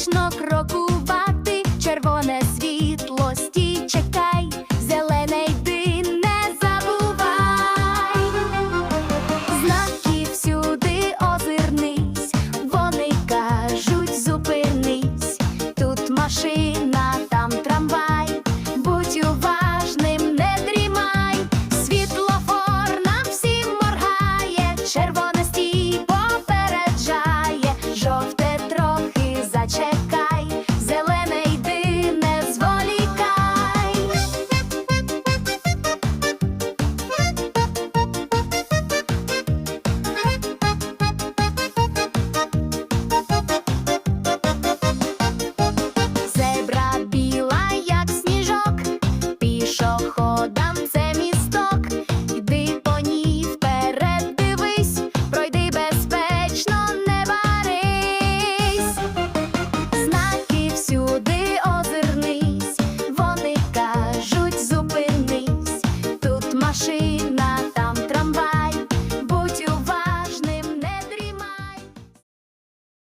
Безпечно крокувати червоне світло стіл.